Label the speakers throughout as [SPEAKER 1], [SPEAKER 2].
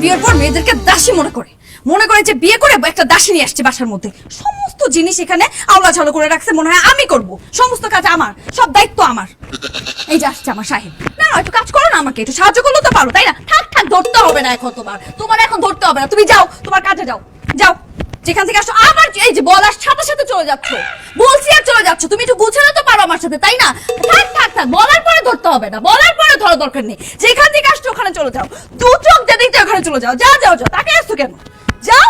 [SPEAKER 1] বিয়ের পর মেয়েদেরকে দাসী মনে করে। মনে করে যে বিয়ে করে একটা দাসী নিয়ে আসছে বাসার মধ্যে। সমস্ত জিনিস এখানে আওলা ঝালো করে রাখছে, মনে হয় আমি করব। সমস্ত কাজ আমার, সব দায়িত্ব আমার। এই যে আসছে আমার সাহেব। না একটু কাজ করো না আমাকে, একটু সাহায্য করলেও তো পারো, তাই না? থাক থাক, ধরতে হবে না এখন তোমার। তোমার এখন ধরতে হবে না। তুমি যাও, তোমার কাজে যাও। যাও। যেখান থেকে আসো আমার এই যে বলার সাথে সাথে চলে যাচ্ছ। বলছি আর চলে যাচ্ছ। তুমি একটু গুছানো তো পারো আমার সাথে, তাই না? থাক থাক থাক, বলার পরে ধরতে হবে না। বলার পরে ধরা দরকার নেই। যেখান থেকে আসছো, ওখানে চলে যাও। দু চোখ যেদিকে চলে যাও যাও যাও যাও। তাকে আসছো কেন? যাও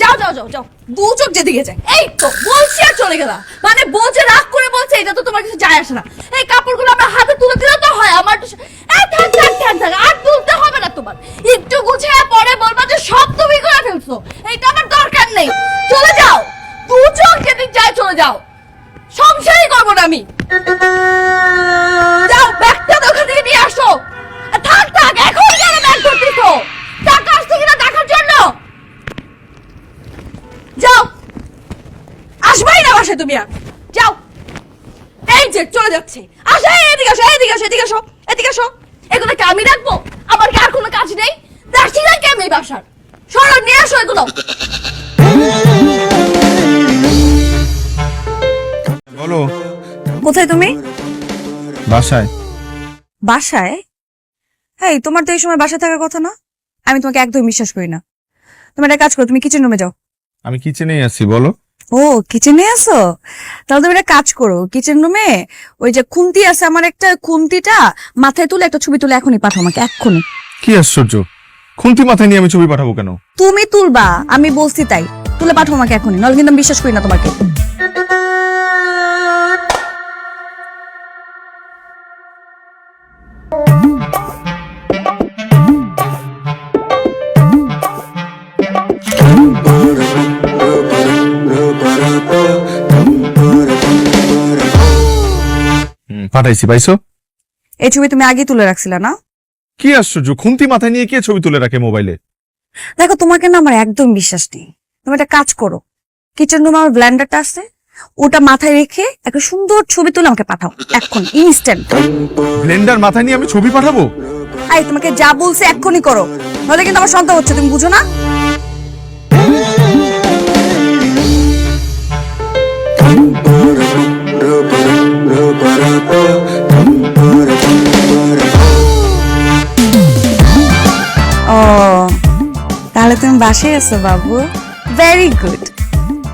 [SPEAKER 1] যাও যাও যাও যাও। দু চোখ যেদিকে যায়। এই তো, বলছি আর চলে গেলাম। মানে বলছে রাগ করে বলছে, এটা তো তোমার কিছু যায় আসে না। এই কাপড়গুলো আমার হাতে তুলে দিলে তো হয়, আমার তো এই থাক থাক থাক থাক, আর তুলতে হবে না তোমার। একটু গুছিয়ে পরে বলবা যে সব তুমি করে ফেলছো। এইটা আমার দরকার নেই। চলে যাও। দু চোখ যেদিক যায় চলে যাও। সংসারই করব না আমি। বাসায় তুমি আর। যাও। এই যে চলে যাচ্ছে। আসো এদিকে আসো এদিকে আসো এদিকে আসো এদিকে আসো। এগুলো কি আমি রাখব? আমার কি আর কোনো কাজ নেই? দাসি না কেমন এই বাসার? সরো নিয়ে আসো এগুলো।
[SPEAKER 2] বলো।
[SPEAKER 1] কোথায় তুমি?
[SPEAKER 2] বাসায়।
[SPEAKER 1] বাসায়? এই তোমার তো এই সময় বাসায় থাকার কথা না? আমি তোমাকে একদম বিশ্বাস করি না। তুমি একটা কাজ করো তুমি কিচেন রুমে যাও।
[SPEAKER 2] আমি কিচেনেই আছি বলো।
[SPEAKER 1] ও কিচেনে আছো? তাহলে তুমি একটা কাজ করো কিচেন রুমে ওই যে খুন্তি আছে আমার একটা খুন্তিটা মাথায় তুলে একটা ছবি তুলে এখনই পাঠাও আমাকে এক্ষুনি
[SPEAKER 2] কি আশ্চর্য? খুন্তি মাথায় নিয়ে আমি ছবি পাঠাবো কেন?
[SPEAKER 1] তুমি তুলবা আমি বলছি তাই। তুলে পাঠাও আমাকে এখনই কিন্তু আমি বিশ্বাস করি না তোমাকে।
[SPEAKER 2] পাঠাইছি পাইছো?
[SPEAKER 1] এই ছবি তুমি আগে তুলে রাখছিলে না?
[SPEAKER 2] কি আশ্চর্য খুন্তি মাথায় নিয়ে কে ছবি তুলে রাখে মোবাইলে?
[SPEAKER 1] দেখো তোমাকে না আমার একদম বিশ্বাস নেই। তুমি একটা কাজ করো। কিচেন রুমে আমার ব্লেন্ডারটা আছে ওটা মাথায় রেখে একটা সুন্দর ছবি তুলে আমাকে পাঠাও এখন ইনস্ট্যান্ট
[SPEAKER 2] ব্লেন্ডার মাথায় নিয়ে আমি ছবি পাঠাবো?
[SPEAKER 1] আই তোমাকে যা বলছে এক্ষুনি করো। নাহলে কিন্তু আমার সন্দেহ হচ্ছে তুমি বুঝো না? তাহলে তুমি বাসায় আছো বাবু? ভেরি গুড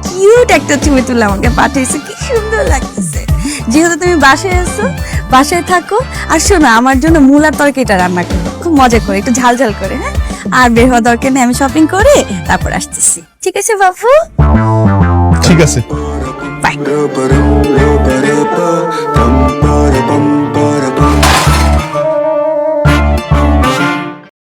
[SPEAKER 1] কিউট একটা ছবি তুলে আমাকে পাঠিয়েছো কি সুন্দর লাগতেছে। যেহেতু তুমি বাসায় আছো বাসায় থাকো আর শোনো আমার জন্য মূলার তরকারিটা রান্না করো খুব মজা করে একটু ঝাল ঝাল করে হ্যাঁ? আর বের হওয়া দরকার নেই আমি শপিং করে তারপর আসতেছি। ঠিক আছে বাবু?
[SPEAKER 2] ঠিক আছে।
[SPEAKER 1] বাই